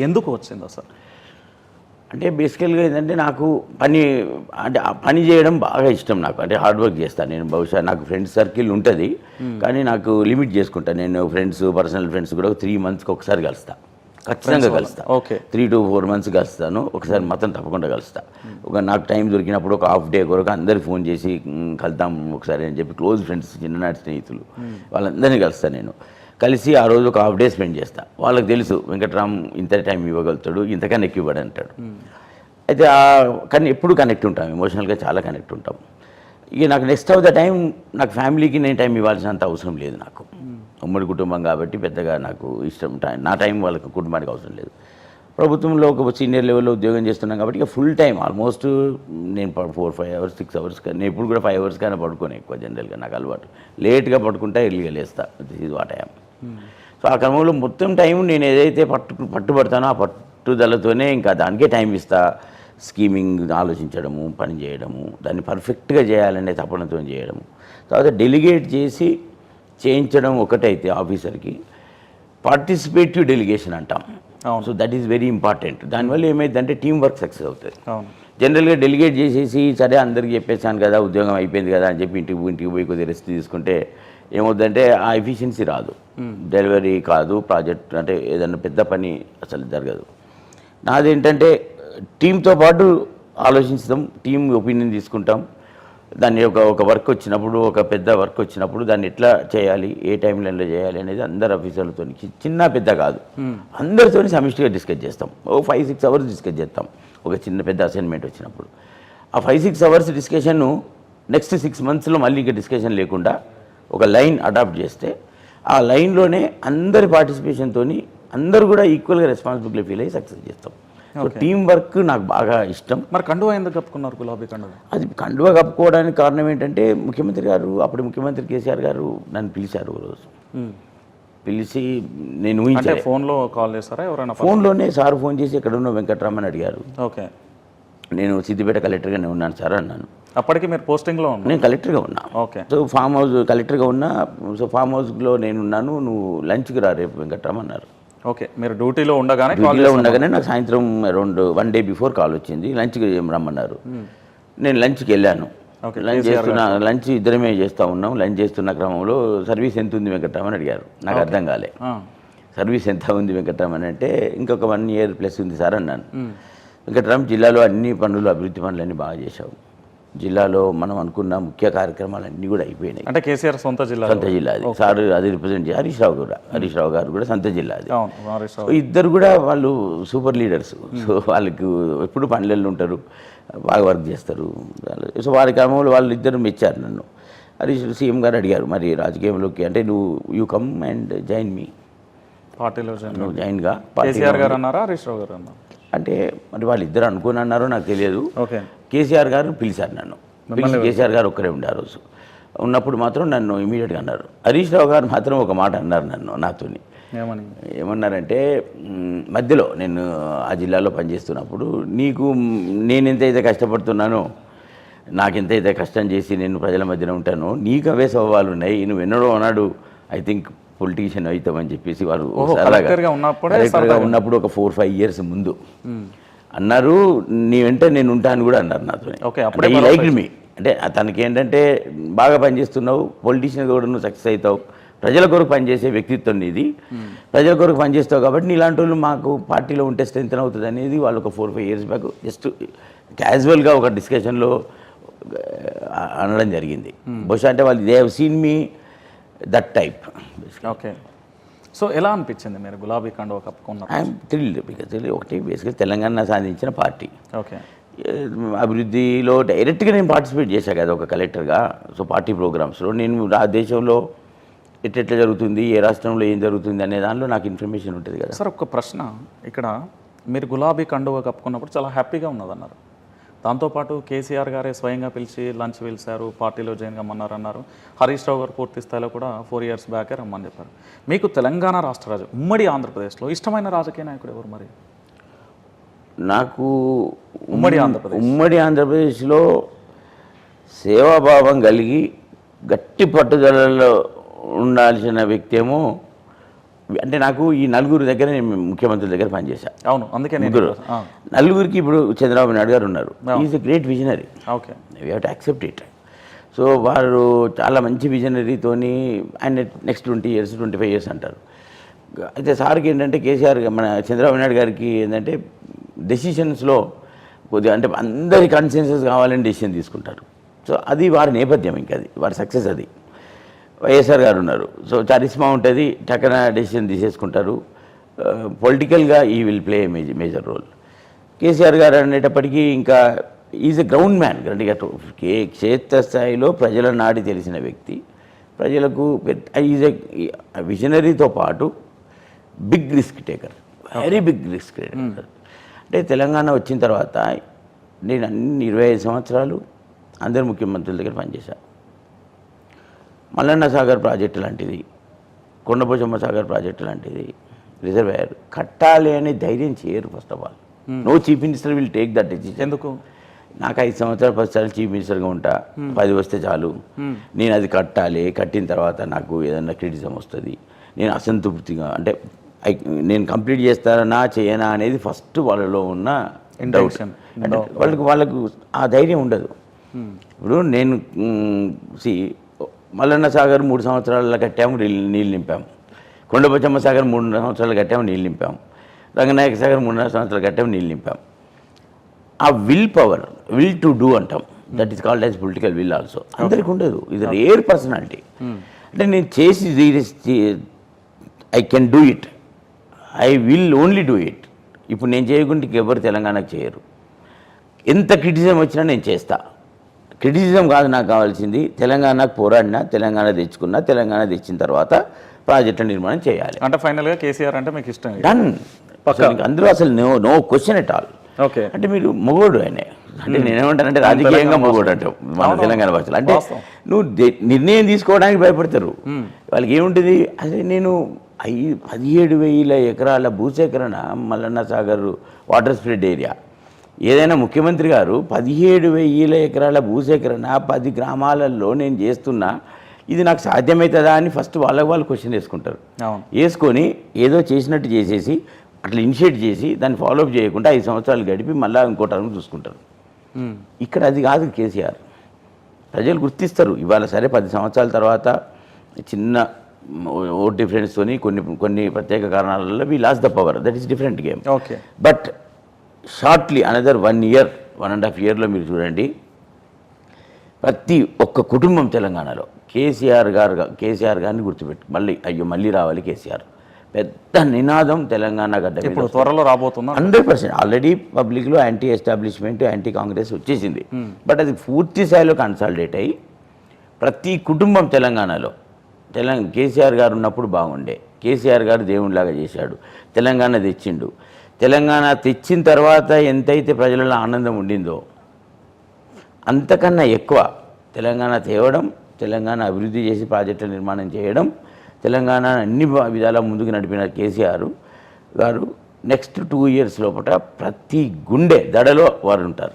ఎందుకు వచ్చింది అసలు అంటే బేసికల్గా ఏంటంటే నాకు పని అంటే ఆ పని చేయడం బాగా ఇష్టం నాకు. అంటే హార్డ్ వర్క్ చేస్తాను. నేను బహుశా నాకు ఫ్రెండ్స్ సర్కిల్ ఉంటుంది కానీ నాకు లిమిట్ చేసుకుంటాను నేను ఫ్రెండ్స్ పర్సనల్ ఫ్రెండ్స్ కూడా త్రీ మంత్స్కి ఒకసారి కలుస్తా. ఖచ్చితంగా కలుస్తా. Okay. Three to four months కలుస్తాను. ఒకసారి మొత్తం తప్పకుండా కలుస్తా. ఒక నాకు టైం దొరికినప్పుడు ఒక హాఫ్ డే కొరకు అందరికి ఫోన్ చేసి "మ్, కలుద్దాం ఒకసారి అని చెప్పి క్లోజ్ ఫ్రెండ్స్ చిన్ననాటి స్నేహితులు వాళ్ళందరినీ కలుస్తాను నేను. కలిసి ఆ రోజు ఒక హాఫ్ డే స్పెండ్ చేస్తా. వాళ్ళకి తెలుసు వెంకట్రామ్ ఇంత టైం ఇవ్వగలుగుతాడు ఇంతకన్నా ఎక్కువ ఇవ్వడు అంటాడు. అయితే ఆ కానీ ఎప్పుడు కనెక్ట్ ఉంటాం ఎమోషనల్గా చాలా కనెక్ట్ ఉంటాం. ఇక నాకు నెక్స్ట్ ఆఫ్ ద టైం నాకు ఫ్యామిలీకి నేను టైం ఇవ్వాల్సినంత అవసరం లేదు నాకు. ఉమ్మడి కుటుంబం కాబట్టి పెద్దగా నాకు ఇష్టం టైం నా టైం వాళ్ళకి కుటుంబానికి అవసరం లేదు. ప్రభుత్వంలో ఒక సీనియర్ లెవెల్లో ఉద్యోగం చేస్తున్నాం కాబట్టి ఇక ఫుల్ టైం ఆల్మోస్ట్ నేను four five hours six hours నేను ఎప్పుడు కూడా ఫైవ్ అవర్స్ కానీ పడుకోను ఎక్కువ జనరల్గా నాకు అలవాటు. లేట్గా పడుకుంటా ఎర్లీగా లేస్తా. This is what I'm so ఆ క్రమంలో మొత్తం టైం నేను ఏదైతే పట్టు పట్టుబడతానో ఆ పట్టుదలతోనే ఇంకా దానికే టైం ఇస్తా. స్కీమింగ్ ఆలోచించడము పని చేయడము దాన్ని పర్ఫెక్ట్గా చేయాలనే తపనతో చేయడము. తర్వాత డెలిగేట్ చేసి చేయించడం ఒకటైతే ఆఫీసర్కి. పార్టిసిపేటివ్ డెలిగేషన్ అంటాం. అవును. So that is very important. దానివల్ల ఏమైందంటే టీం వర్క్ సక్సెస్ అవుతుంది. జనరల్గా డెలిగేట్ చేసేసి సరే అందరికి చెప్పేసాను కదా ఉద్యోగం అయిపోయింది కదా అని చెప్పి ఇంటికి ఇంటికి పోయి కొద్దిగా రెస్ట్ తీసుకుంటే ఏమవుతుందంటే ఆ ఎఫిషియన్సీ రాదు. డెలివరీ కాదు ప్రాజెక్ట్ అంటే ఏదైనా పెద్ద పని అసలు జరగదు. నాదేంటంటే టీంతో పాటు ఆలోచిస్తాం టీం ఒపీనియన్ తీసుకుంటాం. దాన్ని ఒక ఒక వర్క్ వచ్చినప్పుడు ఒక పెద్ద వర్క్ వచ్చినప్పుడు దాన్ని ఎట్లా చేయాలి ఏ టైం లైన్లో చేయాలి అనేది అందరు ఆఫీసర్లతో చిన్న పెద్ద కాదు. అందరితో సమిష్టిగా డిస్కస్ చేస్తాం. ఓ ఫైవ్ సిక్స్ అవర్స్ డిస్కస్ చేస్తాం. ఒక చిన్న పెద్ద అసైన్మెంట్ వచ్చినప్పుడు. ఆ ఫైవ్ సిక్స్ అవర్స్ డిస్కషన్ను నెక్స్ట్ సిక్స్ మంత్స్లో మళ్ళీ ఇంకా డిస్కషన్ లేకుండా ఒక లైన్ అడాప్ట్ చేస్తే ఆ లైన్లోనే అందరి పార్టిసిపేషన్తో అందరూ కూడా ఈక్వల్గా రెస్పాన్సిబిలిటీ ఫీల్ అయ్యి సక్సెస్ చేస్తాం. సో టీం వర్క్ నాకు బాగా ఇష్టం. మరి కండువా ఎందుకు కప్పుకున్నారు గులాబీ కండువా? అది కండువా కప్పుకోవడానికి కారణం ఏంటంటే ముఖ్యమంత్రి గారు అప్పుడు ముఖ్యమంత్రి కేసీఆర్ గారు నన్ను పిలిచారు రోజు. పిలిచి నేను అంటే ఊహించాను ఫోన్లో కాల్ చేస్తారా ఎవరైనా? ఫోన్లోనే సార్ ఫోన్ చేసి ఎక్కడ ఉన్న వెంకట్రామన్ అడిగారు. ఓకే నేను సిద్దిపేట కలెక్టర్గానే ఉన్నాను సార్ అన్నాను. అప్పటికి మీరు పోస్టింగ్లో నేను కలెక్టర్గా ఉన్నా. ఓకే. సో ఫామ్ హౌస్ కలెక్టర్గా ఉన్నా సో ఫామ్ హౌస్లో నేను ఉన్నాను నువ్వు లంచ్కి రా రేపు వెంకట్రామ్ అన్నారు ఓకే. మీరు డ్యూటీలో ఉండగానే డ్యూటీలో ఉండగానే నాకు సాయంత్రం around one day before call వచ్చింది లంచ్కి రమ్మన్నారు. నేను లంచ్కి వెళ్ళాను. ఓకే, లంచ్ చేస్తున్నా లంచ్ ఇద్దరమే చేస్తూ ఉన్నాం లంచ్ చేస్తున్న క్రమంలో సర్వీస్ ఎంత ఉంది వెంకట్రామని అడిగారు. నాకు అర్థం కాలే. సర్వీస్ ఎంత ఉంది వెంకట్రామన్ అంటే ఇంకొక వన్ ఇయర్ ప్లస్ ఉంది సార్ అన్నాను. వెంకట్రామ్ జిల్లాలో అన్ని పనులు అభివృద్ధి పనులన్నీ బాగా చేశావు. జిల్లాలో మనం అనుకున్న ముఖ్య కార్యక్రమాలు అన్నీ కూడా అయిపోయినాయి. అంటే కేసీఆర్ సొంత జిల్లా సొంత జిల్లా అది. సార్ అది రిప్రజెంట్ హరీష్ రావు కూడా. హరీష్ రావు గారు కూడా సొంత జిల్లా అది. ఇద్దరు కూడా వాళ్ళు సూపర్ లీడర్స్ సో వాళ్ళకి ఎప్పుడు పనులలో ఉంటారు. బాగా వర్క్ చేస్తారు. సో వారి క్రమంలో వాళ్ళు ఇద్దరు మెచ్చారు నన్ను. హరీష్ సీఎం గారు అడిగారు మరి రాజకీయంలోకి అంటే నువ్వు యూ కమ్ అండ్ జాయిన్ మీ పార్టీలో జాయిన్ నువ్వు జాయిన్గా కేసీఆర్ గారు అన్నారా హరీష్ రావు గారు అన్నారు? అంటే మరి వాళ్ళు ఇద్దరు అనుకుని అన్నారో నాకు తెలియదు. కేసీఆర్ గారు పిలిచారు నన్ను. పిలిచి కేసీఆర్ గారు ఒక్కరే ఉండే ఆ రోజు. ఉన్నప్పుడు మాత్రం నన్ను ఇమీడియట్గా అన్నారు. హరీష్ రావు గారు మాత్రం ఒక మాట అన్నారు నన్ను నాతోని. ఏమని? ఏమన్నారంటే మధ్యలో నేను ఆ జిల్లాలో పనిచేస్తున్నప్పుడు నీకు నేను ఎంతైతే కష్టపడుతున్నానో నాకు ఎంతైతే కష్టం చేసి నేను ప్రజల మధ్యన ఉంటానో నీకు అవే స్వభావాలు ఉన్నాయి. నువ్వు ఎన్నడో అన్నాడు ఐ థింక్ పొలిటీషియన్ అవుతామని చెప్పేసి వారు కలెక్టర్గా ఉన్నప్పుడే ఉన్నప్పుడు ఒక ఫోర్ ఫైవ్ ఇయర్స్ ముందు అన్నారు నీ వెంట నేను ఉంటాను కూడా అన్నారు నాతో ఓకే, అప్పుడే ఈ లైక్ మీ అంటే తనకి ఏంటంటే బాగా పనిచేస్తున్నావు పొలిటీషియన్ కూడా నువ్వు సక్సెస్ అవుతావు. ప్రజల కొరకు పనిచేసే వ్యక్తిత్వం నీది. ప్రజల కొరకు పనిచేస్తావు కాబట్టి నీలాంటి వాళ్ళు మాకు పార్టీలో ఉంటే స్ట్రెంత్ అవుతుంది అనేది వాళ్ళు ఒక four five years back just క్యాజువల్గా ఒక డిస్కషన్లో అనడం జరిగింది. బహుశా అంటే వాళ్ళు they have seen me that type okay so ఎలా అనిపించింది మీరు గులాబీ కండువా కప్పుకున్న ఐఎమ్ థ్రిల్డ్ బికాజ్ ఒకటి బేసిక్గా తెలంగాణ సాధించిన పార్టీ. ఓకే అభివృద్ధిలో డైరెక్ట్గా నేను పార్టిసిపేట్ చేశాను కదా ఒక కలెక్టర్గా సో పార్టీ ప్రోగ్రామ్స్లో నేను ఆ దేశంలో ఎట్లెట్లా జరుగుతుంది ఏ రాష్ట్రంలో ఏం జరుగుతుంది అనే దానిలో నాకు ఇన్ఫర్మేషన్ ఉంటుంది కదా. సార్ ఒక ప్రశ్న. ఇక్కడ మీరు గులాబీ కండువా కప్పుకున్నప్పుడు చాలా హ్యాపీగా ఉన్నదన్నారు. దాంతోపాటు కేసీఆర్ గారే స్వయంగా పిలిచి లంచ్ పిలిచారు పార్టీలో జాయిన్ కమ్మన్నారు అన్నారు హరీష్ రావు గారు పూర్తి స్థాయిలో కూడా ఫోర్ ఇయర్స్ బ్యాకే రమ్మని చెప్పారు. మీకు తెలంగాణ రాష్ట్ర రాజు ఉమ్మడి ఆంధ్రప్రదేశ్లో ఇష్టమైన రాజకీయ నాయకుడు ఎవరు మరి? నాకు ఉమ్మడి ఆంధ్రప్రదేశ్. ఉమ్మడి ఆంధ్రప్రదేశ్లో సేవాభావం కలిగి గట్టి పట్టుదలలో ఉండాల్సిన వ్యక్తి ఏమో అంటే నాకు ఈ నలుగురు దగ్గర నేను ముఖ్యమంత్రి దగ్గర పనిచేశా. అవును అందుకే ముగ్గురు. నలుగురికి ఇప్పుడు చంద్రబాబు నాయుడు గారు ఉన్నారు. Is a great visionary okay. We have to accept it so వారు చాలా మంచి విజనరీతోని ఆయన next twenty years twenty five years అంటారు. అయితే సార్కి ఏంటంటే కేసీఆర్ మన చంద్రబాబు నాయుడు గారికి ఏంటంటే డెసిషన్స్లో కొద్దిగా అంటే అందరి కన్సెన్సస్ కావాలని డెసిషన్ తీసుకుంటారు. సో అది వారి నేపథ్యం ఇంకా అది వారి సక్సెస్ అది. వైఎస్ఆర్ గారు ఉన్నారు. సో చారిస్మా ఉంటుంది టక్కన డెసిషన్ తీసేసుకుంటారు. పొలిటికల్గా ఈ will play major major role KCR garu అనేటప్పటికీ ఇంకా ఈజ్ ఎ గ్రౌండ్ మ్యాన్ గట్టిగా కే క్షేత్రస్థాయిలో ప్రజల నాడి తెలిసిన వ్యక్తి. ప్రజలకు ఈజ్ ఎ విజనరీతో పాటు big risk taker very big risk taker అంటే తెలంగాణ వచ్చిన తర్వాత నేను అన్ని ఇరవై ఐదు సంవత్సరాలు అందరు ముఖ్యమంత్రుల దగ్గర పనిచేశాను మల్లన్న సాగర్ ప్రాజెక్టు లాంటిది కొండపోచమ్మ సాగర్ ప్రాజెక్టు లాంటిది రిజర్వాయర్ కట్టాలి అనే ధైర్యం చేయరు first of all no chief minister will take that decision ఎందుకు? నాకు ఐదు సంవత్సరాలు పది సార్లు చీఫ్ మినిస్టర్గా ఉంటా. పది వస్తే చాలు. నేను అది కట్టాలి కట్టిన తర్వాత నాకు ఏదన్నా క్రిటిజం వస్తుంది. నేను అసంతృప్తిగా అంటే నేను కంప్లీట్ చేస్తానా చేయనా అనేది ఫస్ట్ వాళ్ళలో ఉన్న డౌట్. అంటే వాళ్ళకి వాళ్ళకు ఆ ధైర్యం ఉండదు. ఇప్పుడు నేను సి మల్లన్న సాగర్ మూడు సంవత్సరాల కట్టాము నీళ్ళు నీళ్ళు నింపాము. కొండపచ్చమ్మ సాగర్ మూడు సంవత్సరాలు కట్టాము నీళ్ళు నింపాము. రంగనాయక సాగర్ మూడున్నర సంవత్సరాలు కట్టాము నీళ్ళు నింపాము. ఆ will power will to do అంటాం. That is called as political will also అందరికి ఉండదు. ఇది రేర్ పర్సనాలిటీ అంటే నేను చేసి I can do it I will only do it ఇప్పుడు నేను చేయకుంటే ఎవరు తెలంగాణకు చేయరు. ఎంత క్రిటిసిజం వచ్చినా నేను చేస్తా. క్రిటిసిజం కాదు నాకు కావాల్సింది. తెలంగాణకు పోరాడినా తెలంగాణ తెచ్చుకున్నా తెలంగాణ తెచ్చిన తర్వాత ప్రాజెక్టుల నిర్మాణం చేయాలి. అంటే ఫైనల్గా కేసీఆర్ అంటే మీకు ఇష్టం డన్ అందులో అసలు no no question at all okay. అంటే మీరు మొగోడు ఆయన. అంటే నేనేమంటానంటే రాజకీయంగా మొగోడు అంటే మన తెలంగాణ భాషలో. అంటే. నువ్వు నిర్ణయం తీసుకోవడానికి భయపడతారు. వాళ్ళకి ఏముంటుంది? అదే నేను ఐ పదిహేడు వేల ఎకరాల భూసేకరణ Mallanna Sagar water spread area. ఏదైనా ముఖ్యమంత్రి గారు పదిహేడు వేల ఎకరాల భూసేకరణ పది గ్రామాలలో నేను చేస్తున్నా ఇది నాకు సాధ్యమవుతుందా అని ఫస్ట్ వాళ్ళకి వాళ్ళు క్వశ్చన్ వేసుకుంటారు. వేసుకొని ఏదో చేసినట్టు చేసేసి అట్లా ఇనిషియేట్ చేసి దాన్ని ఫాలోఅప్ చేయకుండా ఐదు సంవత్సరాలు గడిపి మళ్ళీ ఇంకో టర్మ్ చూసుకుంటారు. ఇక్కడ అది కాదు కేసీఆర్. ప్రజలు గుర్తిస్తారు ఇవాళ సరే పది సంవత్సరాల తర్వాత చిన్న ఓట్ డిఫరెన్స్తోని కొన్ని కొన్ని ప్రత్యేక కారణాల we lost the power that is different game okay but shortly another one year one and half ఇయర్లో మీరు చూడండి. ప్రతి ఒక్క కుటుంబం తెలంగాణలో కేసీఆర్ గారు కేసీఆర్ గారిని గుర్తుపెట్టు మళ్ళీ అయ్యో మళ్ళీ రావాలి కేసీఆర్. పెద్ద నినాదం తెలంగాణ గడ్డ ఇప్పుడు త్వరలో రాబోతుందా? Hundred percent. ఆల్రెడీ పబ్లిక్లో యాంటీ ఎస్టాబ్లిష్మెంట్ యాంటీ కాంగ్రెస్ వచ్చేసింది. బట్ అది పూర్తి స్థాయిలో కన్సాలిడేట్ అయ్యి ప్రతి కుటుంబం తెలంగాణలో తెలంగాణ కేసీఆర్ గారు ఉన్నప్పుడు బాగుండే. కేసీఆర్ గారు దేవునిలాగా చేశాడు. తెలంగాణ తెచ్చిండు. తెలంగాణ తెచ్చిన తర్వాత ఎంతైతే ప్రజలలో ఆనందం ఉండిందో అంతకన్నా ఎక్కువ తెలంగాణ తేవడం తెలంగాణ అభివృద్ధి చేసి ప్రాజెక్టుల నిర్మాణం చేయడం తెలంగాణ అన్ని విధాల విధాలా ముందుకు నడిపిన కేసీఆర్ గారు నెక్స్ట్ టూ ఇయర్స్ లోపల ప్రతి గుండె దడలో వారు ఉంటారు